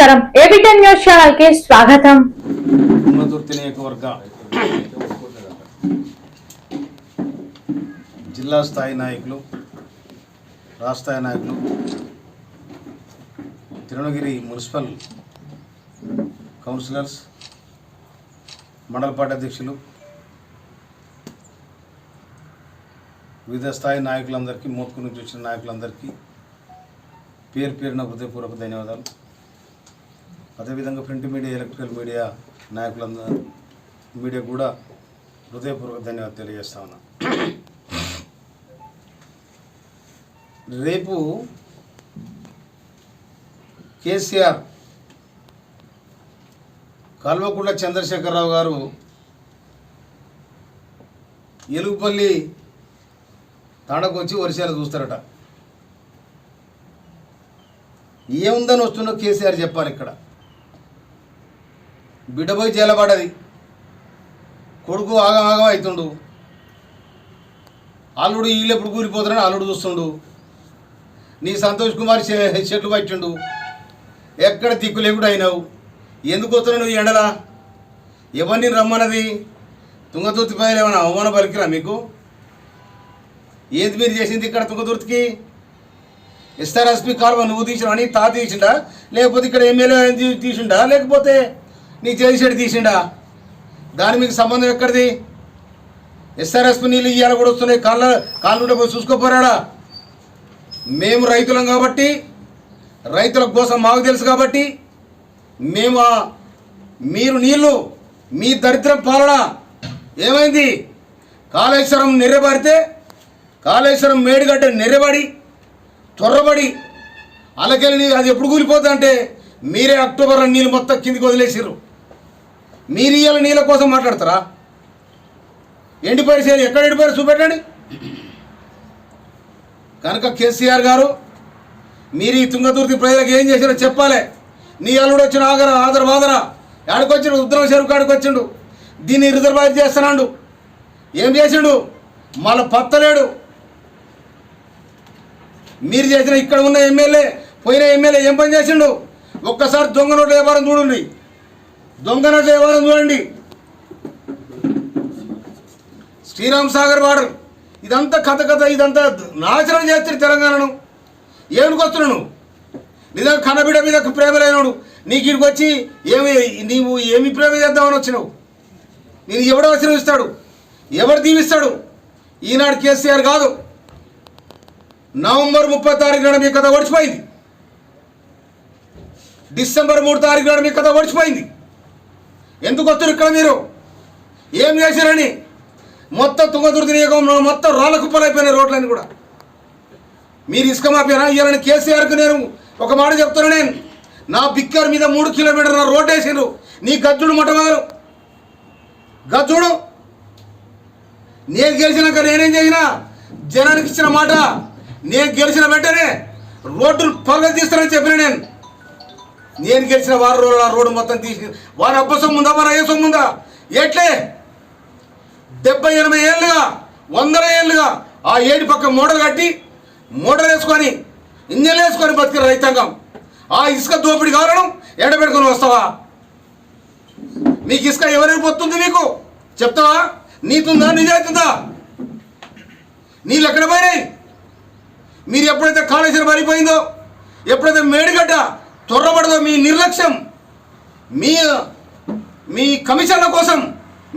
నమస్కారం. ఏబిటెన్ న్యూస్ ఛానల్కి స్వాగతం నియోజకవర్గ జిల్లా స్థాయి నాయకులు రాష్ట్ర స్థాయి నాయకులు తిరుణగిరి మున్సిపల్ కౌన్సిలర్స్ మండల అధ్యక్షులు వివిధ స్థాయి నాయకులందరికీ మోత్కు నుంచి వచ్చిన నాయకులందరికీ పేరు పేరున హృదయపూర్వక ధన్యవాదాలు. అదేవిధంగా ప్రింట్ మీడియా ఎలక్ట్రికల్ మీడియా నాయకులందరూ మీడియా కూడా హృదయపూర్వక ధన్యవాదాలు తెలియజేస్తా ఉన్నా. రేపు కేసీఆర్ కల్వకుంట్ల చంద్రశేఖరరావు గారు ఎలుగుపల్లి తాడకు వచ్చి వరిసేలు చూస్తారట. ఏముందని వస్తుందో కేసీఆర్ చెప్పాలి ఇక్కడ. బిడ్డ పోయి జైలబడ్డది కొడుకు ఆగం ఆగం అవుతుండు. అల్లుడు వీళ్ళు ఎప్పుడు కూలిపోతారని అల్లుడు చూస్తుండు. నీ సంతోష్ కుమార్ చెట్లు పట్టిండు. ఎక్కడ దిక్కు లేకుండా అయినావు. ఎందుకు వస్తున్నావు నువ్వు ఎండలా? ఎవరిని రమ్మన్నది? తుంగతుర్తి పైన ఏమైనా అవమాన పలికిరా మీకు? ఏది మీరు చేసింది ఇక్కడ తుంగతుర్తికి? ఎస్ఆర్ఎస్పి కాలువ నువ్వు తీసినా అని తా తీసిండా? లేకపోతే ఇక్కడ ఎమ్మెల్యే తీసిండా? లేకపోతే నీ చేసేటి తీసిండా? దాని మీకు సంబంధం ఎక్కడిది? ఎస్ఆర్ఎస్ నీళ్ళు ఇవాళ కూడా వస్తున్నాయి. కాళ్ళ కాళ్ళు పోయి చూసుకోపోరాడా? మేము రైతులం కాబట్టి రైతుల కోసం మాకు తెలుసు కాబట్టి మేము మీరు నీళ్ళు మీ దరిద్రం పాలన ఏమైంది? కాళేశ్వరం నిర్రబడితే కాళేశ్వరం మేడిగడ్డ నిర్రబడి త్వరబడి అలకెళ్ళి అది ఎప్పుడు కూలిపోతుందంటే మీరే అక్టోబర్లో నీళ్ళు మొత్తం కిందికి వదిలేసిర్రు. మీరు ఇవాళ నీళ్ళ కోసం మాట్లాడతారా? ఎండిపోయిన సేలు ఎక్కడ ఎండిపోయారు చూపెట్టండి. కనుక కేసీఆర్ గారు మీరు ఈ తుంగతుర్తి ప్రజలకు ఏం చేశారో చెప్పాలి. నీ అల్లుడు వచ్చిన ఆగర ఆదర బాదర ఆడికొచ్చిండు ఉత్తరం చెరుకు ఆడికొచ్చిండు దీన్ని రిజర్వాయర్ చేస్తున్నాడు. ఏం చేసిండు? మళ్ళీ పత్తలేడు. మీరు చేసిన ఇక్కడ ఉన్న ఎమ్మెల్యే పోయిన ఎమ్మెల్యే ఏం పని చేసిండు? ఒక్కసారి దొంగ నోట్ల వ్యాపారం చూడండి. దొంగన దేవాలయం చూడండి. శ్రీరామ్ సాగర్ బార్డర్. ఇదంతా కథ కథ ఇదంతా నాశనం చేస్తారు తెలంగాణను. ఏమిటికి నిజంగా కన్నబిడ్డ మీద ప్రేమలేనోడు. నీకు ఇక్కడికి వచ్చి ఏమి నీవు ఏమి ప్రేమ చేద్దామని వచ్చినావు? నేను ఎవడు ఆశీర్వదిస్తాడు? ఎవరు దీవిస్తాడు? ఈనాడు కేసీఆర్ కాదు. నవంబర్ ముప్పై తారీఖు నాడు మీ కథ ఓడిచిపోయింది. డిసెంబర్ మూడు తారీఖు నాడు మీ కథ ఓడిచిపోయింది. ఎందుకు వస్తారు ఇక్కడ మీరు? ఏం చేశారని? మొత్తం తుంగతుర్తి నియోగంలో మొత్తం రాళ్ళ కుప్పలైపోయినాయి రోడ్లన్నీ కూడా. మీరు ఇసుక మాఫియానా? ఇవ్వాలని కేసీఆర్కు నేను ఒక మాట చెప్తాను నేను. నా బిక్కర్ మీద మూడు కిలోమీటర్ల రోడ్ వేసిండ్రు. నీ గజ్జుడు మొట్టమొదలు. గజ్జుడు. నేను గెలిచినాక నేనేం చేసినా? జనానికి ఇచ్చిన మాట. నేను గెలిచిన వెంటనే రోడ్డును పగలు తీస్తానని చెప్పిన నేను. నేను గెలిచిన వారం రోజులు ఆ రోడ్డు మొత్తం తీసి వారి అబ్బ సొమ్ముందా వారి అయ్య సొమ్ముందా ఎట్లే? డెబ్బై ఎనభై ఏళ్ళుగా వందల ఏళ్ళుగా ఆ ఏడు పక్క మోటార్ కట్టి మోటార్ వేసుకొని ఇంజన్లు వేసుకొని బతికిన రైతాంగం. ఆ ఇసుక దోపిడి కారణం ఎండబెట్టుకొని వస్తావా? నీకు ఇసుక ఎవరికి పోతుంది మీకు చెప్తావా? నీతుందా నిజాయితుందా? నీళ్ళు ఎక్కడ పోయినాయి. మీరు ఎప్పుడైతే కాళేశ్వరం పడిపోయిందో ఎప్పుడైతే మేడిగడ్డ త్వరపడదో మీ నిర్లక్ష్యం. మీ మీ కమిషన్ల కోసం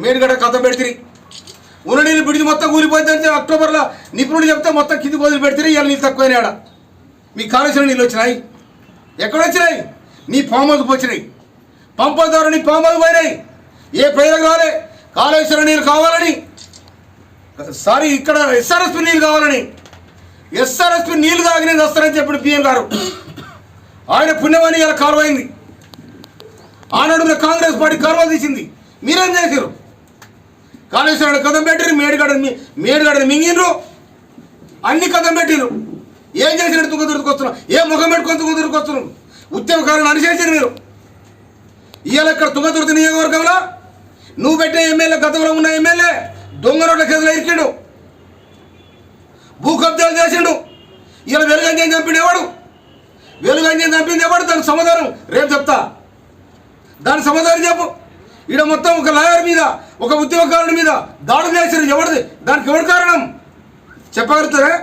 మేడిగడ్డ కథ పెడితిరి. ఉన్న నీళ్ళు బిడిది మొత్తం కూలిపోతుంటే అక్టోబర్లో నిపుణుడు చెప్తే మొత్తం కింది వదిలి పెడితే ఇవాళ నీళ్ళు తక్కువైనాడ మీ కాళేశ్వరం నీళ్ళు వచ్చినాయి. ఎక్కడ వచ్చినాయి? నీ ఫామ్ హౌస్కి వచ్చినాయి పంప ద్వారా నీ పామ్ హౌస్ పోయినాయి. ఏ ప్రజలకు కావాలి కాళేశ్వరం నీళ్ళు కావాలని. సారీ ఇక్కడ ఎస్ఆర్ఎస్పి నీళ్ళు కావాలని. ఎస్ఆర్ఎస్పి నీళ్ళు తాగి వస్తారని చెప్పిన పిఎం గారు. ఆయన పుణ్యమని ఇలా కారువైంది ఆనాడు ఉన్న కాంగ్రెస్ పార్టీ కాలువలు తీసింది. మీరేం చేశారు? కాళేశ్వరం కథం పెట్టిరు మేడిగడ మేడిగడని మింగినరు. అన్ని కథం పెట్టిరు ఏం చేసినట్టు తుంగ దొరికొస్తున్నారు ఏ ముఖం పెట్టుకొని తుంగ దొరికొస్తున్నారు ఉద్యమకాలను అనిచేసారు మీరు. ఇవాళ ఇక్కడ తుంగతుర్తి నియోజకవర్గంలో నువ్వు పెట్టే ఎమ్మెల్యే గతంలో ఉన్న ఎమ్మెల్యే దొంగ రోడ్ల కేసులో ఎక్కిండు భూకబ్జాలు చేసిండు. ఇలా వెలుగంజం చంపినవాడు. వెలుగంజని చంపింది ఎవడు దానికి సమాధానం రేపు చెప్తా. దాని సమాధానం చెప్పు. ఈడ మొత్తం ఒక లాయర్ మీద ఒక ఉద్యోగకారుడి మీద దాడులు చేశారు. ఎవరిది? దానికి ఎవరి కారణం? చెప్పగలుగుతారా?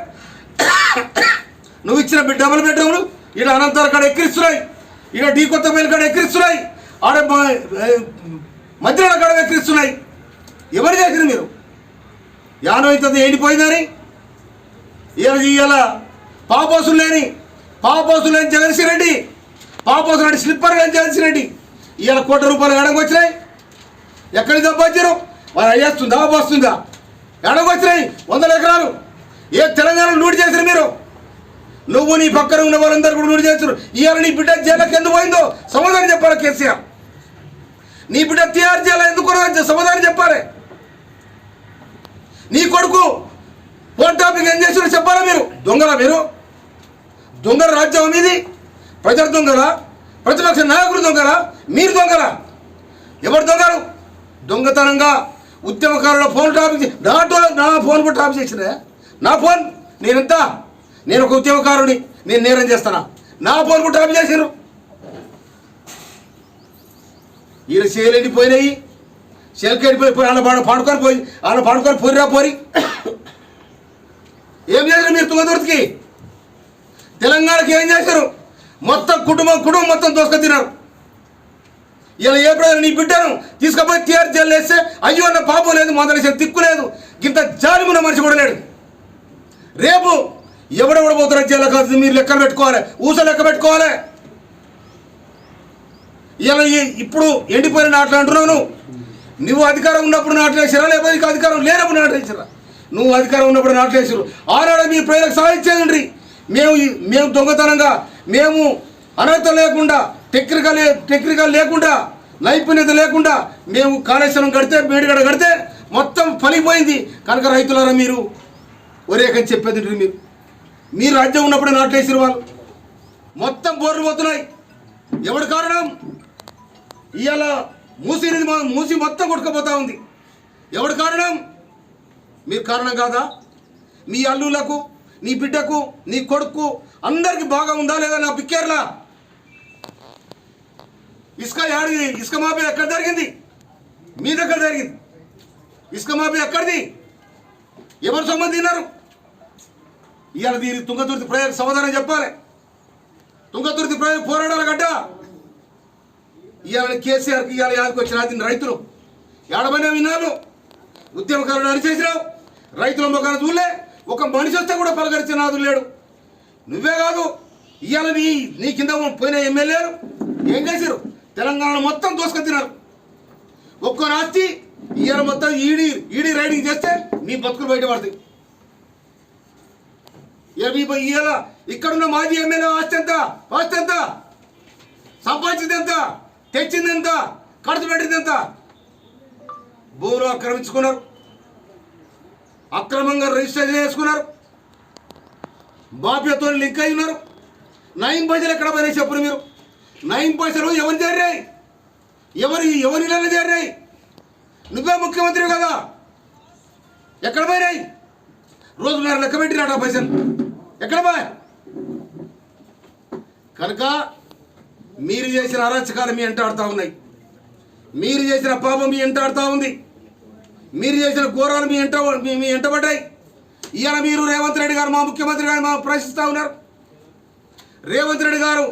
నువ్వు ఇచ్చిన డబుల్ బెడ్రూమ్లు ఈడ అనంతరం కాడ ఎక్కిరిస్తున్నాయి. ఈడ ఢీ కొత్త మేలు కాడ ఎక్కిరిస్తున్నాయి. ఆడ మధ్యలో కాడ ఎక్కిరిస్తున్నాయి. ఎవరు చేసింది మీరు? యానం అవుతుంది ఎండిపోయిందని? ఇలా ఇవాళ పాపోసులు లేని పాపోసులు లేని జగన్సీ రెడ్డి. పాపోసులు లేని స్లిప్పర్ లేని జగన్సీ రెడ్డి. ఇవాళ కోట్ల రూపాయలు ఎడకు వచ్చినాయి? ఎక్కడికి సంపాదించారు మరి అయ్యేస్తుందా వస్తుందా ఎడకు వచ్చినాయి? వందల ఎకరాలు. ఏ తెలంగాణ లూటు చేశారు మీరు? నువ్వు నీ పక్కన ఉన్న వాళ్ళందరూ కూడా లూటు చేస్తారు ఇవాళ నీ బిడ్డ జైలుకి ఎందుకు పోయిందో సమాధానం చెప్పాలి కేసీఆర్. నీ బిడ్డ టీఆర్ జైలు ఎందుకు సమాధానం చెప్పాలి. నీ కొడుకు ఫోన్ టాపింగ్ ఏం చేసారో చెప్పాలా మీరు? దొంగలా మీరు? దొంగల రాజ్యం అనేది ప్రజల దొంగల? ప్రతిపక్ష నాయకుడు దొంగల? మీరు దొంగల? ఎవరు దొంగలు? దొంగతనంగా ఉద్యమకారుల ఫోన్ టాపిక్ చే- నా టో- నా ఫోన్ కూడా టాపిక్ చేసిన నా ఫోన్? నేనెంత? నేను ఒక ఉద్యమకారుని నేను నేరం చేస్తానా? నా ఫోన్ కూడా టాపిక్ చేశారు ఈయన చేయలేని పోయినాయి? చెలకెడిపోయి పోయి ఆయన పాడు పాడుకొని పోయి ఆయన పాడుకొని పోయిరా పోరి? ఏం చేశారు మీరు తుంగదుర్తికి తెలంగాణకి ఏం చేశారు మొత్తం కుటుంబం కుటుంబం మొత్తం దోసుకొని తిన్నారు ఇలా ఏ ప్రజలు నీ బిడ్డను తీసుకుపోయి టీఆర్ జైలు వేస్తే అయ్యో అన్న పాపం లేదు మొదలసే దిక్కు లేదు. ఇంత జాలిమున్న మనిషి కూడా లేడు. రేపు ఎవడెవడ పోతారో జైలు కాదు మీరు లెక్కలు పెట్టుకోవాలి ఊస లెక్క పెట్టుకోవాలి. ఇలా ఇప్పుడు ఎండిపోయిన నాట్లు అంటున్నావు నువ్వు. నువ్వు అధికారం ఉన్నప్పుడు నాట్లేసారా లేకపోతే అధికారం లేనప్పుడు నాట్లేసారా నువ్వు అధికారం ఉన్నప్పుడు నాట్లేసారు ఆనాడు మీ ప్రజలకు సాధించేదండి మేము మేము దొంగతనంగా మేము అర్హత లేకుండా టెక్నికల్ టెక్నికల్ లేకుండా నైపుణ్యత లేకుండా మేము కాళేశ్వరం కడితే మేడిగడ కడితే మొత్తం ఫలిపోయింది కనుక రైతులారా మీరు ఒరేకని చెప్పేది మీరు? మీరు రాజ్యం ఉన్నప్పుడే నాట్లేసారు వాళ్ళు. మొత్తం బోర్లు పోతున్నాయి. ఎవడు కారణం? ఇవాళ మూసినది మూసి మొత్తం కొట్టుకుపోతా ఉంది. ఎవడు కారణం? మీరు కారణం కాదా? మీ అల్లులకు నీ బిడ్డకు నీ కొడుకు అందరికి బాగా ఉందా లేదా నా పిక్కేర్లా ఇసుక యాడి ఇసుక మాపి ఎక్కడ జరిగింది? మీ దగ్గర జరిగింది. ఇసుక మాపి ఎక్కడిది? ఎవరు సొమ్ము తిన్నారు? ఇవాళ దీని తుంగతుర్తి ప్రజలకు సమాధానం చెప్పాలి. తుంగతుర్తి ప్రజలు పోరాడాలి గడ్డ. ఇవాళ కేసీఆర్కి ఇవాళ యాదకి వచ్చిన రైతులు. ఏడమైనా విన్నాను. ఉద్యమకారులు అరిచేసినావు. రైతుల మొక్కన చూడలే. ఒక మనిషి వస్తే కూడా పలకరించిన నాదు లేడు. నువ్వే కాదు ఇవాళ నీ నీ కింద పోయిన ఎమ్మెల్యేలు ఏం చేశారు? తెలంగాణ మొత్తం దోసుకొని తిన్నారు. ఒక్కో నాస్తి ఇవాళ మొత్తం ఈడీ ఈడీ రైడింగ్ చేస్తే నీ బతుకులు బయటపడతాయి ఇవాళ ఇక్కడున్న మాజీ ఎమ్మెల్యే ఆస్తి ఎంత? ఆస్తి ఎంత? సంపాదించింది ఎంత? తెచ్చింది ఎంత? ఖర్చు పెట్టింది ఎంత? భూములు ఆక్రమించుకున్నారు. అక్రమంగా రిజిస్ట్రేషన్ చేసుకున్నారు. బాప్యతో లింక్ అయి ఉన్నారు. నయం పైసలు ఎక్కడ పోయినాయి చెప్పురు మీరు? నయం పైసలు ఎవరు చేరాయి ఎవరి ఎవరి నెల చేరాయి నువ్వే ముఖ్యమంత్రి కదా. ఎక్కడ పోయినాయి? రోజున్నర లెక్క పెట్టినాడు ఆ పైసలు. ఎక్కడ పోయా? కనుక మీరు చేసిన అరాచకాలు మీ ఎంటాడుతూ ఉన్నాయి. మీరు చేసిన పాపం మీ ఎంటాడుతూ ఉంది. మీరు చేసిన ఘోరాలు మీ ఎంట మీ ఇంటబడ్డాయి ఎంటబడ్డాయి ఇవాళ మీరు రేవంత్ రెడ్డి గారు మా ముఖ్యమంత్రి గారు మా ప్రశ్నిస్తూ ఉన్నారు. రేవంత్ రెడ్డి గారు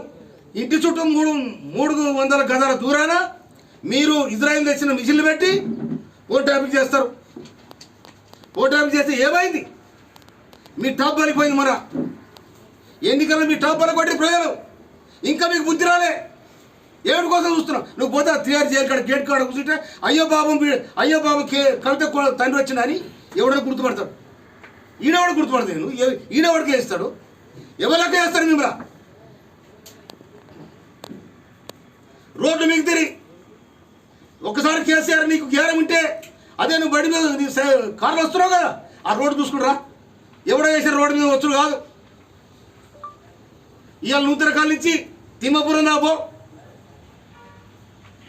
ఇంటి చుట్టూ మూడు మూడు వందల గదాల దూరాన మీరు ఇజ్రాయిల్ తెచ్చిన మిషన్లు పెట్టి ఓటాపింగ్ చేస్తారు. ఓటాపిక్ చేస్తే ఏమైంది? మీ టాప్ పలిపోయింది మరా ఎన్నికల్లో మీ టాప్ కొట్టి ప్రజలు. ఇంకా మీకు బుద్ధి రాలే. ఏడు కోసం చూస్తున్నావు. నువ్వు పోతే త్రియార్ జైలు కాడ గేట్ కాడ కూర్చుంటే అయ్యో బాబు అయ్యో బాబు కే కవిత తండ్రి తండ్రి అని ఎవడో గుర్తుపడతాడు. ఈడెవడు గుర్తుపడతాడు నువ్వు ఏ- ఈడెవడికి వేస్తాడు? ఎవరికి వేస్తాడు మిమ్మల్ని? రోడ్డు మీకు తిరిగి. ఒకసారి కేసీఆర్ నీకు జ్ఞానం ఉంటే అదే నువ్వు బడి మీద నీ కార్లు వస్తున్నావు కదా ఆ రోడ్డు చూసుకుంటారా ఎవడో వేసిన రోడ్డు మీద వచ్చుడు కాదు. ఇవాళ నూతన కాల ఇచ్చి తిమ్మపురం దాపో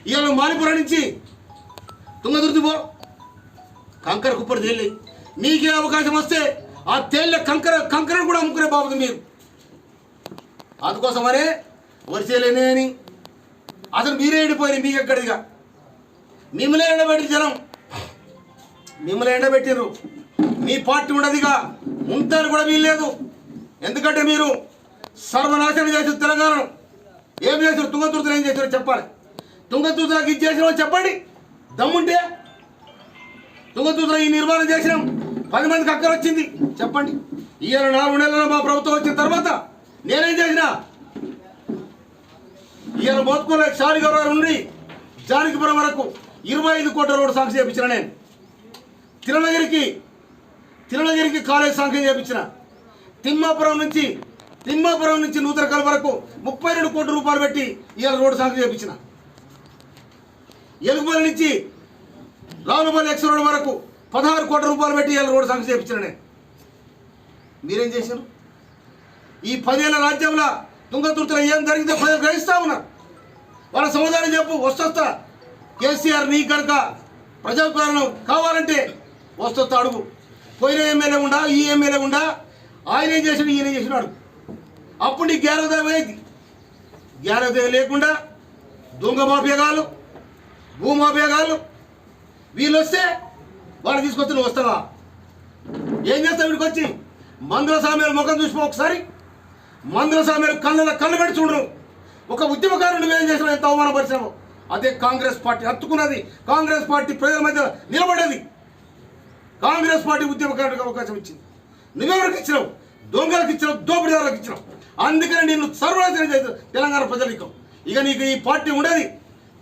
ఇవాళ మాలిపుర నుంచి. తుంగదుర్తి పో. కంకర కుప్పరు తేలి. మీకే అవకాశం వస్తే ఆ తేలిన కంకర కంకర కూడా అమ్ముకునే బాబు మీరు. అందుకోసమనే వరిసేలేనే అని. అసలు మీరే ఎండిపోయి మీకు ఎక్కడిగా మిమ్మల్ని ఎండబెట్టి జనం. మిమ్మల్ని ఎండబెట్టిర్రు. మీ పార్టీ ఉండదిగా. ఉంటారు కూడా వీల్లేదు. ఎందుకంటే మీరు సర్వనాశనం చేసిన తెలంగాణను. ఏం చేశారు? తుంగతుర్తులు ఏం చేశారో చెప్పాలి. తుంగతూతులకు ఇది వాళ్ళు చెప్పండి. దమ్ముంటే తుంగతుర్తులు ఈ నిర్మాణం చేసినాం. పది మందికి అక్కడ వచ్చింది. చెప్పండి. ఈయన నాలుగు నెలలు మా ప్రభుత్వం వచ్చిన తర్వాత నేనేం చేసిన? ఈయన మోత్కోలే షారిగౌరవ నుండి జానకిపురం వరకు ఇరవై ఐదు కోట్ల రోడ్డు సాంక్షన్ చేయించిన నేను. తిరునగిరికి తిరునగిరికి కాలేజ్ సాంక్షన్ చేయించిన. తిమ్మాపురం నుంచి తిమ్మాపురం నుంచి నూతనకల్ వరకు ముప్పై రెండు కోట్ల రూపాయలు పెట్టి ఇవాళ రోడ్డు సాంక్షన్ చేయించిన. ఎలుగుబడి నుంచి రావులపల్లి ఎక్స్ రోడ్ వరకు పదహారు కోట్ల రూపాయలు పెట్టి ఇవాళ రోడ్డు సంఖ్య చేయించిన నేను మీరేం చేశారు? ఈ పదేళ్ళ రాజ్యంలో తుంగతుర్తిలో ఏం జరిగితే ప్రజలు గ్రహిస్తా ఉన్నారు. వాళ్ళ సమాధానం చెప్పు వస్తొస్తా. కేసీఆర్ నీ కనుక ప్రజాపాలన కావాలంటే వస్తొస్తా అడుగు. పోయిన ఎమ్మెల్యే ఉండా ఈ ఎమ్మెల్యే ఉండా ఆయన ఏం చేసాడు ఈయన చేసినాడు అప్పుడు నీ జ్ఞానోదయం అయింది జ్ఞానోదయం లేకుండా దొంగ మాఫియాగాలు భూమాభియోగాలు వీళ్ళు వస్తే వాళ్ళు తీసుకొచ్చి నువ్వు వస్తావా? ఏం చేస్తావు వీడికి వచ్చి? మందుల స్వామి ముఖం చూసిపో ఒకసారి. మందుల సామ్యాలు కళ్ళ కళ్ళు పెట్టి చూడరు ఒక ఉద్యమకారుడు ఏం చేసిన ఎంత అవమానపరిచాము అదే కాంగ్రెస్ పార్టీ హత్తుకున్నది. కాంగ్రెస్ పార్టీ ప్రజల మధ్య నిలబడేది కాంగ్రెస్ పార్టీ ఉద్యమకారుడికి అవకాశం ఇచ్చింది. నువ్వెవరికి ఇచ్చినావు? దొంగలకు ఇచ్చినావు దోపిడీదారులకు ఇచ్చినావు. అందుకని నిన్ను సర్వనాశనం చేసిన తెలంగాణ ప్రజలకు ఇక నీకు ఈ పార్టీ ఉండేది.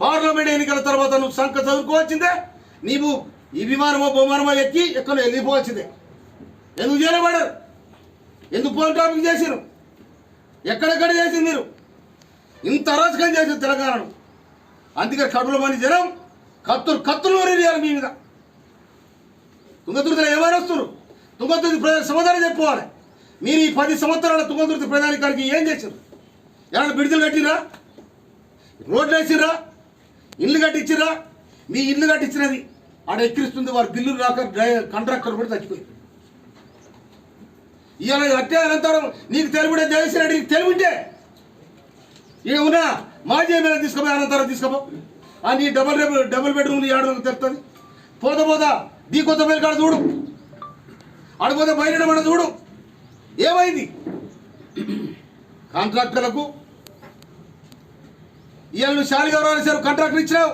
పార్లమెంట్ ఎన్నికల తర్వాత నువ్వు సంఖ చదువుకోవచ్చిందే నీవు ఈ విమానమో బహుమానమో ఎక్కి ఎక్కడ వెళ్ళిపోవచ్చిందే ఎందుకు చేయలేబడారు ఎందుకు పోల్ టాపిక్ చేసిరు ఎక్కడెక్కడ చేసింది మీరు? ఇంత అరాచకం చేసింది తెలంగాణను. అందుకే కడుపులో మంది జనం కత్తులు కత్తులు వరేయాలి మీ మీద. తుంగతుర్తిలో ఏమైనా వస్తున్నారు? తుంగతుర్తి ప్రజలకు సమాధానం చెప్పుకోవాలి మీరు ఈ పది సంవత్సరాల తుంగతుర్తి ప్రజానికానికి ఏం చేశారు ఎవరైనా బిడుదలు కట్టిరా రోడ్లు వేసిర్రా ఇల్లు కట్టించరా మీ ఇల్లు కట్టించినది. ఆడ ఎక్కిరిస్తుంది వారి బిల్లు రాక కాంట్రాక్టర్ కూడా చచ్చిపోయింది ఇవాళ కట్టే అనంతరం నీకు తెలుగుడే జగన్ నీకు తెలుగుంటే ఇక ఉన్నా మాజీ ఎమ్మెల్యే తీసుకోపోయి అనంతరం తీసుకోపో. ఆ నీ డబల్ బెడ్ డబుల్ బెడ్రూమ్ నీ ఆడ తెలుస్తుంది. పోత పోతా నీ కొత్త పేరు కాడ చూడు. ఆడిపోతే బయట చూడు. ఏమైంది? కాంట్రాక్టర్లకు ఇవాళ నువ్వు శాలిగౌరవ సార్ కాంట్రాక్టర్ ఇచ్చినావు.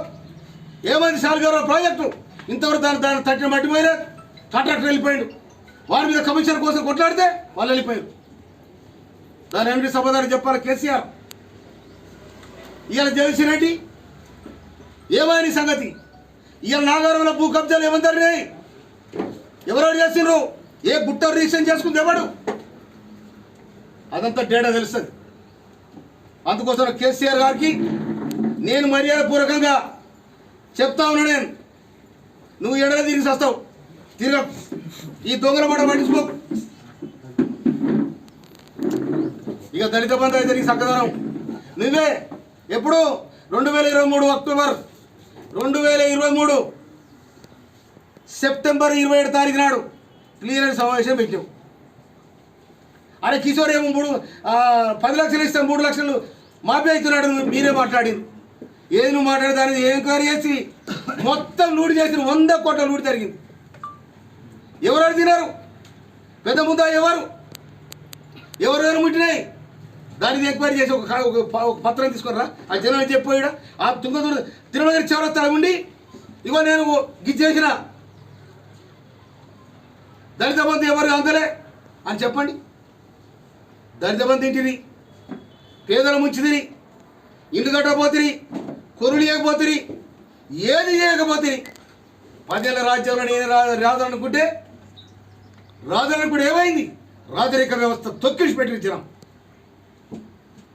ఏమైంది శాలిగౌరవ ప్రాజెక్టు? ఇంతవరకు దాని దాన్ని తట్టిన మట్టిపోయినా కాంట్రాక్టర్ వెళ్ళిపోయాడు. వారి మీద కమిషన్ కోసం కొట్లాడితే వాళ్ళు వెళ్ళిపోయారు. దాని ఎంపీ సమాధానం చెప్పాలి కేసీఆర్. ఇవాళ జగన్సీ రెడ్డి ఏమైంది సంగతి? ఇవాళ నాగారంలో భూ కబ్జాలు ఏమని ఎవరెవరు చేసిండ్రు? ఏ గుట్ట రిజిస్ట్రేషన్ చేసుకుంది ఎవడు? అదంతా డేటా తెలుస్తుంది. అందుకోసం కేసీఆర్ గారికి నేను మర్యాదపూర్వకంగా చెప్తా ఉన్నా నేను. నువ్వు ఎడల తిరిగి వస్తావు తిరగ ఈ దొంగల మాట పట్టించుకో. ఇక దళిత బంధు అయితే నీకు చక్కదనం నువ్వే ఎప్పుడు? రెండు వేల ఇరవై మూడు అక్టోబర్. రెండు వేల ఇరవై మూడు సెప్టెంబర్ ఇరవై ఏడు తారీఖు నాడు క్లియరెన్స్ సమావేశం పెట్టావు అరే కిషోర్ ఏమో మూడు పది లక్షలు ఇస్తాం మూడు లక్షలు మాఫీ అవుతున్నాడు నువ్వు మీరే మాట్లాడింది. ఏది నువ్వు మాట్లాడే దాన్ని ఎంక్వైరీ చేసి మొత్తం లూడి చేసిన వంద కోట్ల లూడి జరిగింది. ఎవరు తినారు పెద్ద ముద్ద ఎవరు? ఎవరెవరు ముట్టినాయి? దానికి ఎంక్వైరీ చేసి ఒక ఒక పత్రం తీసుకున్నారా? ఆ జనం చెప్పిపోయాడు? ఆ తుంగతురు తిరుమలగిరి చౌరస్తాలో ఉండి ఇగో నేను గిజ్ చేసిన. దళిత బంధు ఎవరు అందలే? అని చెప్పండి. దళిత బంధు ఇంటిని పేదల ముంచిదిరి ఇల్లు కట్టబోతిరి కొరులు చేయకపోతుంది ఏది చేయకపోతిరి పదేళ్ళ రాజ్యంలో నేను రా- రాదనుకుంటే రాదనుకుంటే ఏమైంది? రాజరిక వ్యవస్థ తొక్కిసి పెట్టించినాం.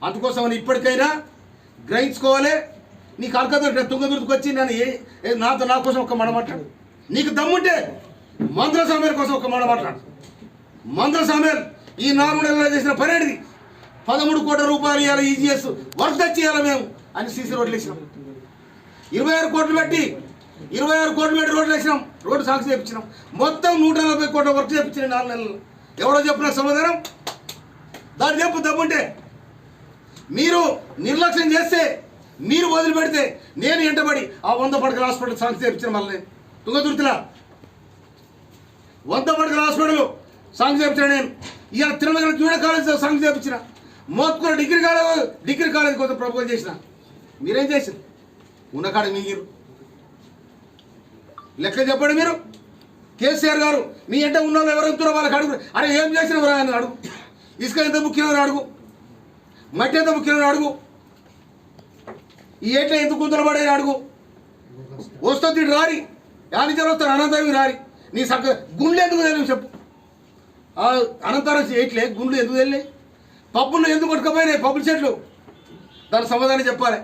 అందుకోసం ఇప్పటికైనా గ్రహించుకోవాలి. నీకు అలకతో తుంగదుర్తికి వచ్చి నేను ఏ నాతో నా కోసం ఒక మాట మాట్లాడు. నీకు దమ్ముంటే మంత్ర సామేర్ కోసం ఒక మాట మాట్లాడు. మంత్ర సామేర్ ఈ నాలుగు నెలల్లో చేసిన పని పదమూడు కోట్ల రూపాయలు ఇవ్వాలి ఈజీఎస్ వర్క్ తెచ్చేయాలి మేము అని సీసీ రోడ్లు వేసినాం. ఇరవై ఆరు కోట్లు పెట్టి ఇరవై ఆరు కోట్లు పెట్టి రోడ్లు వేసినాం. రోడ్డు సాక్షి చేయించినాం మొత్తం నూట నలభై కోట్ల వర్క్ చేయించినాయి నాలుగు నెలలు. ఎవరో చెప్పిన సమాధానం? దాన్ని చెప్పు దమ్ముంటే. మీరు నిర్లక్ష్యం చేస్తే మీరు వదిలిపెడితే నేను ఎంటబడి ఆ వంద పడకల హాస్పిటల్ సంస్థ చేయించిన మళ్ళీ నేను తుంగతుర్తిలా వంద పడకల హాస్పిటల్ సాంగ్ చేయించిన నేను. ఇవాళ తిరుమల జూనియర్ కాలేజ్ సాంగ్ చేయించిన Motkur degree college degree college కోసం ప్రపోజ్ చేసిన. మీరేం చేశారు? ఉన్నకాడ మీరు లెక్క చెప్పండి మీరు. కేసీఆర్ గారు మీ అంటే ఉన్న వాళ్ళు ఎవరు ఎంతో వాళ్ళకి అడుగు. అరే ఏం చేసినవరా అని అడుగు. ఇసుక ఎంత ముఖ్యమైన అడుగు. మట్టి ఎంత ముఖ్యమైన అడుగు. ఈ ఏట్ల ఎందుకు గుంతలు అడుగు. వస్తుంది రారి. యానిచలు వస్తారు అనంతరం రారి. నీ సక్క గుండె ఎందుకు తెలియదు చెప్పు. అనంతరం ఏట్లే గుండెలు ఎందుకు తెలియలే పప్పులు ఎందుకు కొట్టుకపోయినాయి పప్పుల చెట్లు? దాని సమాధానం చెప్పాలి.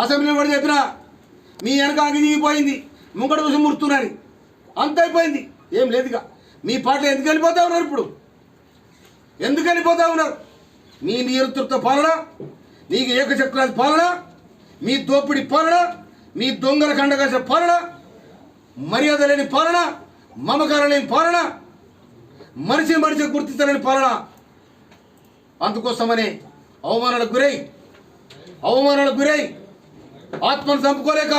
అసెంబ్లీ కూడా చెప్పినా మీ వెనక అగిగిపోయింది ముంగడ చూసి ముడుతున్నని అంత అయిపోయింది. ఏం లేదుగా. మీ పాటలు ఎందుకు వెళ్ళిపోతా ఉన్నారు ఇప్పుడు? ఎందుకు వెళ్ళిపోతా ఉన్నారు? మీ నియంతృత్వ పాలన నీకు ఏకచక్రాది పాలన మీ దోపిడి పాలన మీ దొంగల కండగాస పాలన మర్యాద లేని పాలన మమకారం లేని పాలన మనిషి మనిషి గుర్తించలేని పాలన. అందుకోసమనే అవమానాలకు గురై అవమానాలకు గురై ఆత్మను చంపుకోలేక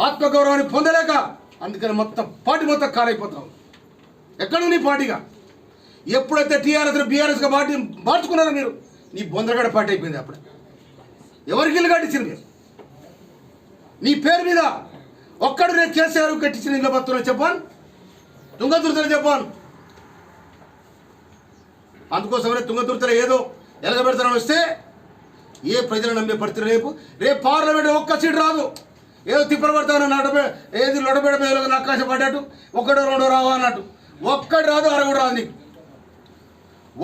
ఆత్మగౌరవాన్ని పొందలేక అందుకని మొత్తం పార్టీ మొత్తం కాలైపోతాం ఎక్కడ నీ పార్టీగా? ఎప్పుడైతే టీఆర్ఎస్ బీఆర్ఎస్గా పార్టీ మార్చుకున్నారో మీరు నీ బొందరగడ పార్టీ అయిపోయింది అప్పుడు. ఎవరికి ఇల్లు కట్టించింది మీరు? నీ పేరు మీద ఒక్కడు నేను కేసీఆర్ కట్టించిన ఇళ్ళ భక్తులు చెప్పాను. తుంగతుర్తలు చెప్పాను. అందుకోసమనే తుంగతుర్తలు ఏదో ఎలగబెడతానని వస్తే ఏ ప్రజలు నమ్మే పరిస్థితి రేపు? రేపు పార్లమెంట్ ఒక్క సీట్ రాదు. ఏదో తిప్పబడతాను పడతాను ఏది లొడబెడ మీద నక్కాశ పడ్డట్టు. ఒక్కడో రెండో రావు అన్నట్టు. ఒక్కటి రాదు అరగుడు రాదు నీకు.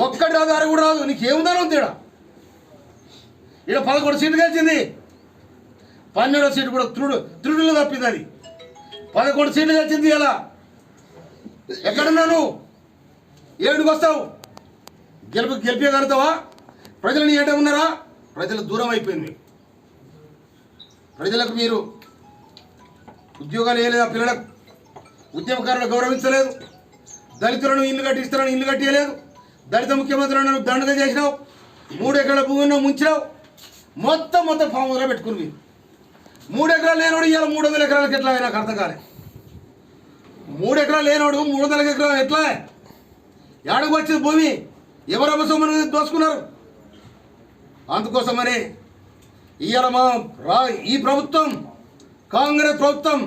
ఒక్కటి రాదు అరగుడు రాదు. నీకు ఏముందని ఉంది ఇక్కడ ఇక్కడ పదకొండు సీట్లు గెలిచింది. పన్నెండో సీటు కూడా త్రుడు త్రుడులు తప్పింది అది. పదకొండు సీట్లు గెలిచింది ఇలా ఎక్కడున్నాను? ఏడుకు వస్తావు గెలుపు గెలిపేయగలుగుతావా? ప్రజలు నీ ఏట ఉన్నారా? ప్రజలు దూరం అయిపోయింది. మీకు ప్రజలకు మీరు ఉద్యోగాలు వేయలేదు ఆ పిల్లలకు? ఉద్యమకారులు గౌరవించలేదు. దళితులను ఇల్లు కట్టిస్తారని ఇల్లు కట్టియలేదు. దళిత ముఖ్యమంత్రులను దండగా చేసినావు. మూడు ఎకరాల భూమిని ముంచినావు. మొత్తం మొత్తం ఫామ్ హౌస్లో పెట్టుకుని మీరు. మూడు ఎకరాలు లేనోడు ఇవాళ మూడు వందల ఎకరాలకు ఎట్లా నాకు అర్థం కాలే. మూడు ఎకరాలు లేనోడు మూడు వందల ఎకరాలు ఎట్లా? ఏడకు వచ్చింది భూమి? ఎవరు అబసమని దోసుకున్నారు? అందుకోసమని ఇవాళ మా రా ఈ ప్రభుత్వం కాంగ్రెస్ ప్రభుత్వం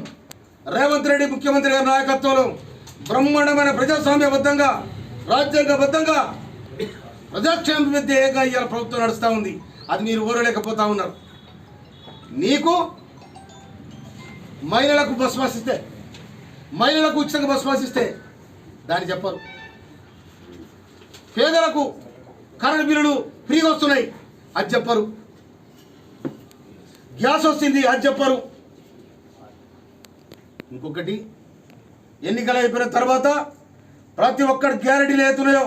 రేవంత్ రెడ్డి ముఖ్యమంత్రి గారి నాయకత్వంలో బ్రహ్మాండమైన ప్రజాస్వామ్యబద్ధంగా రాజ్యాంగబద్ధంగా ప్రజాక్షేమ విద్యగా ఇవాళ ప్రభుత్వం నడుస్తూ ఉంది. అది మీరు ఊరలేకపోతా ఉన్నారు. నీకు మహిళలకు బస్ పాస్ ఇస్తే మహిళలకు ఉచితంగా బస్ పాస్ ఇస్తే దాన్ని చెప్పరు. పేదలకు కరెంట్ బిల్లులు ఫ్రీగా వస్తున్నాయి. అది చెప్పరు. గ్యాస్ వస్తుంది అది చెప్పరు. ఇంకొకటి ఎన్నికలు అయిపోయిన తర్వాత ప్రతి ఒక్కరి గ్యారెంటీలు ఏతున్నాయో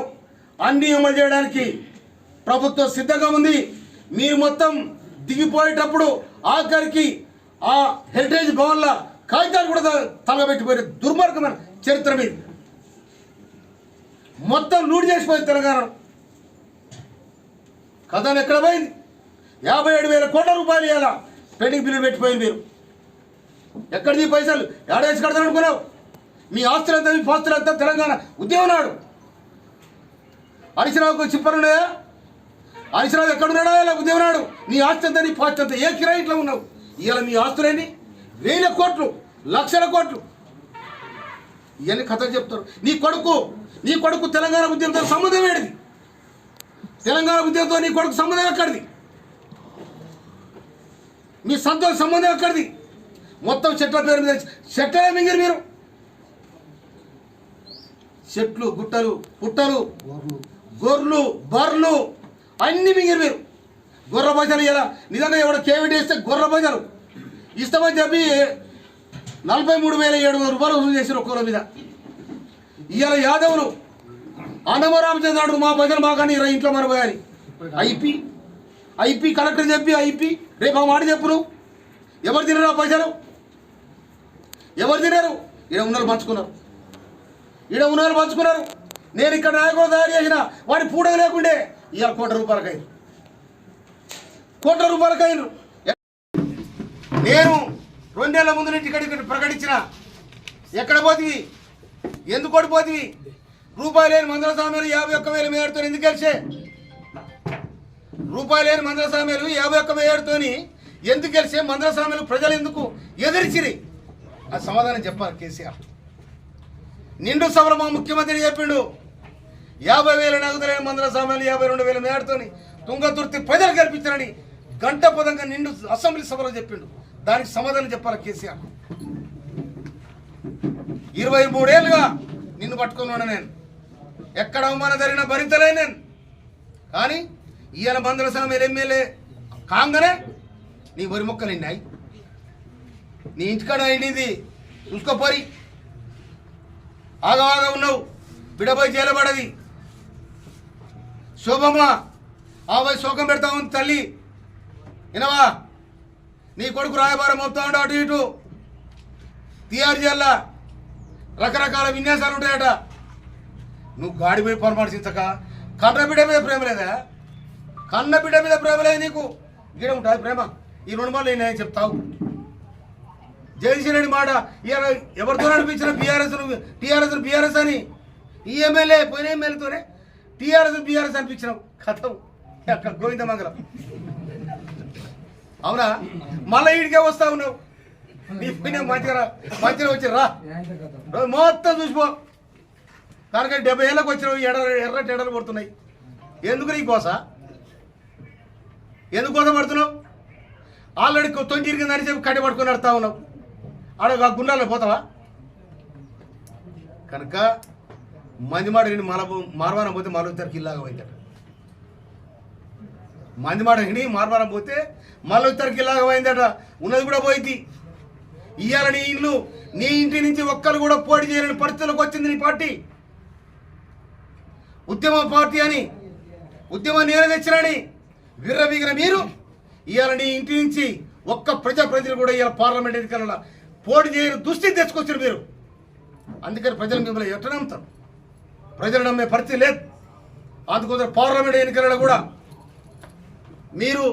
అన్ని అమలు చేయడానికి ప్రభుత్వం సిద్ధంగా ఉంది. మీరు మొత్తం దిగిపోయేటప్పుడు ఆఖరికి ఆ హెరిటేజ్ భవన్ల కాగితాలు కూడా తలగబెట్టిపోయిన దుర్మార్గమైన చరిత్ర మీది. మొత్తం లూడి చేసిపోయింది తెలంగాణ. కథలు ఎక్కడ పోయింది? యాభై ఏడు వేల కోట్ల రూపాయలు ఇవాళ పెండింగ్ బిల్లు పెట్టిపోయింది మీరు. ఎక్కడిది పైసలు? ఏడాది కడతాను అనుకున్నావు? మీ ఆస్తులంతా మీ పాస్తులంతా తెలంగాణ ఉద్యమం నాడు. హరీశ్రావుకు చిప్పనున్నాయా హరీశ్రావు ఎక్కడున్నాడా ఇలా ఉద్యమం నాడు. నీ ఆస్తి అంతా నీ పాస్తి అంతా ఏ కిరాయి ఇట్లా ఉన్నావు? ఇవాళ మీ ఆస్తులేని వేల కోట్లు లక్షల కోట్లు. ఇవన్నీ కథలు చెప్తారు. నీ కొడుకు నీ కొడుకు తెలంగాణ ఉద్యమంతో సంబంధం ఏడిది తెలంగాణ ఉద్యమంతో నీ కొడుకు సంబంధం ఎక్కడిది? మీ సంతోష సంబంధం ఎక్కడిది? మొత్తం చెట్ల పేరు మీద చెట్ల మింగిరు మీరు? చెట్లు గుట్టలు పుట్టలు గొర్రెలు బర్రెలు అన్ని మింగిరు మీరు. గొర్రె భజనలు ఇలా నిజంగా ఎవడ కేవిటీ ఇస్తే గొర్రె భజనలు. ఇస్తామని చెప్పి నలభై మూడు వేల ఏడు వందల రూపాయలు వసూలు చేశారు ఒక్కొక్క మీద. ఇవాళ యాదవులు అన్నమరామచంద్రుడు మా ప్రజలు మాకని రా ఇంట్లో మన పోయాలి ఐపీ ఐపీ కలెక్టర్ చెప్పి ఐపీ రేపు ఆ మాట చెప్పు నువ్వు ఎవరు తినరు ఆ పైసలు? ఎవరు తినరు? ఈడ ఉన్నారు పంచుకున్నారు. ఈడ ఉన్నారు పంచుకున్నారు. నేను ఇక్కడ నాయకులు తయారు చేసిన వాడి పూట లేకుండే ఇవాళ కోట్ల రూపాయలకి అయింది కోట్ల రూపాయలకు అయినరు నేను రెండేళ్ళ ముందు నుంచి ఇక్కడ ఇక్కడ ప్రకటించిన. ఎక్కడ పోతివి? ఎందుకు ఓడిపోతివి రూపాయి లేని మందుల సామ్యాలు యాభై ఒక్క వేల మేడుతో ఎందుకు గెలిచే? రూపాయి లేని మందుల సామెలు యాభై ఒక్క మేడుతోని ఎందుకు గెలిచే? మందుల సామ్యాలు ప్రజలు ఎందుకు ఎదిరిచిరి? ఆ సమాధానం చెప్పాలి కేసీఆర్. నిండు సభలో మా ముఖ్యమంత్రి చెప్పిండు యాభై వేల నగదు లేని మందుల సామెలు యాభై రెండు వేల మేడుతోని తుంగతుర్తి ప్రజలు గెలిపించారని గంట పదంగా నిండు అసెంబ్లీ సభలో చెప్పిండు. దానికి సమాధానం చెప్పాలి కేసీఆర్. ఇరవై మూడేళ్ళుగా నిన్ను పట్టుకున్నాను నేను. ఎక్కడ అవమానం జరిగినా భరించలే నేను. కానీ ఈయన మందుల సామ్యాలు ఎమ్మెల్యే? కాంగనే? నీ వరి మొక్కలు నిన్నాయి నీ ఇంటికాడ అయినది చూసుకోపోయి ఆగవాగా ఉన్నావు. బిడపోయి చేయబడది శోభమ్మ ఆ శోకం పెడతా ఉంది తల్లి. వినవా? నీ కొడుకు రాయబారం మోపుతా ఉండు అటు ఇటు. తిహార్ జైల్లో రకరకాల విన్యాసాలు ఉంటాయట. నువ్వు గాడి పోయి పరమార్శించక కన్న బిడ్డ మీద ప్రేమ లేదా? కన్న బిడ్డ మీద ప్రేమ లేదు నీకు? గీడ ఉంటుంది ప్రేమ. ఈ రెండు మాటలు నేను చెప్తావు? జగదీశ్వరుడి మాట ఇవాళ ఎవరితో నడిపించిన బీఆర్ఎస్ టీఆర్ఎస్ బీఆర్ఎస్ అని? ఈ ఎమ్మెల్యే పోయిన ఎమ్మెల్యేతోనే టీఆర్ఎస్ బీఆర్ఎస్ అనిపించినావు. కథం. అక్కడ గోవిందమంగళం. అవునా? మళ్ళీ ఈడికే వస్తా ఉన్నావు. నీ పోయిన మంచిగా మంచిగా వచ్చి రా. మొత్తం చూసిపో. కానీ డెబ్బై ఏళ్ళకి వచ్చిన ఎడ ఎర్రటి ఎడలు పడుతున్నాయి ఎందుకు నీ కోస? ఎందుకు కోస పడుతున్నావు? ఆల్రెడీ తొంగిరిగిందని చెప్పి కట్టి పట్టుకొని నడుతా ఉన్నావు. ఆడ గుండాల్లో పోతావా? కనుక మందిమాట విని మల మార్వారం పోతే మల ఇద్దరికి ఇల్లాగా పోయిందట మందిమాట విని మార్వారం పోతే మల ఇద్దరికి ఇల్లాగా పోయిందట. ఉన్నది కూడా పోయింది. ఇవాళ నీ ఇల్లు నీ ఇంటి నుంచి ఒక్కరు కూడా పోటీ చేయలేని పరిస్థితులకు వచ్చింది నీ పార్టీ. ఉద్యమ పార్టీ అని ఉద్యమం నేను తెచ్చినని విర్రవీగిన మీరు ఇవాళ నీ ఇంటి నుంచి ఒక్క ప్రజాప్రతినిధులు కూడా ఇవాళ పార్లమెంట్ ఎన్నికల పోటీ చేయని దుస్థితి తెచ్చుకొచ్చారు మీరు. అందుకని ప్రజలు మిమ్మల్ని ఎట్ట నమ్ముతారు? ప్రజలు నమ్మే పరిస్థితి లేదు. అందుకోసం పార్లమెంట్ ఎన్నికలలో కూడా మీరు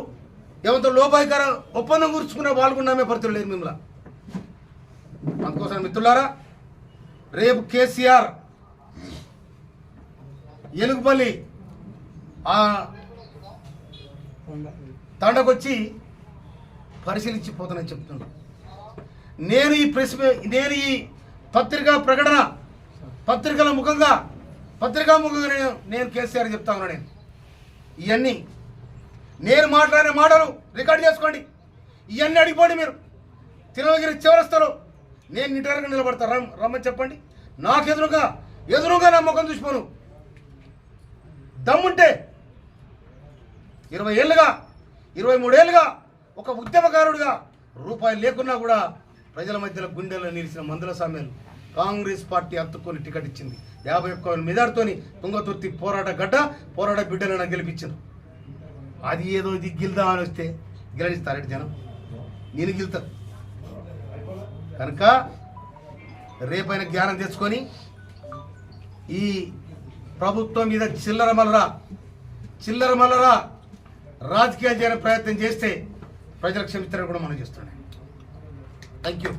ఏమంత లోపాయికార ఒప్పందం కూర్చుకున్న వాళ్ళు కూడా నమ్మే పరిస్థితులు లేదు మిమ్మల్ని. అందుకోసం మిత్రులారా రేపు కేసీఆర్ ఎలుగుపల్లి ఆ తండకొచ్చి పరిశీలించి పోతానని చెప్తున్నాను నేను ఈ ప్రెస్ నేను ఈ పత్రికా ప్రకటన పత్రికల ముఖంగా పత్రికా ముఖంగా నేను నేను కేసీఆర్ చెప్తా ఉన్నా నేను. ఇవన్నీ నేను మాట్లాడిన మాటలు రికార్డ్ చేసుకోండి. ఇవన్నీ అడిగిపోండి మీరు. తిరుమలగిరి చివరిస్తారు నేను నిటారుగా నిలబడతా. రమ్ రమ్మని చెప్పండి. నాకు ఎదురుగా ఎదురుగా నా ముఖం చూసిపోను. దమ్ముంటే ఇరవై ఏళ్ళుగా ఇరవై మూడేళ్ళుగా ఒక ఉద్యమకారుడిగా రూపాయి లేకున్నా కూడా ప్రజల మధ్యలో గుండెల్లో నిలిచిన మందుల సామ్యాలు కాంగ్రెస్ పార్టీ అత్తుకొని టికెట్ ఇచ్చింది. యాభై ఒక్క వేల తుంగతుర్తి పోరాట గడ్డ పోరాట బిడ్డలను గెలిపించారు అది ఏదో ఇది గిల్దా అని వస్తే గెలిస్తారట జనం? నేను గెలుతాను కనుక రేపైన జ్ఞానం తెచ్చుకొని ఈ ప్రభుత్వం మీద చిల్లర మల్లరా చిల్లర మల్లరా రాజకీయాలు చేయడానికి ప్రయత్నం చేస్తే ప్రజలకు క్షమిస్తారని కూడా మనం చేస్తున్నాం. Thank you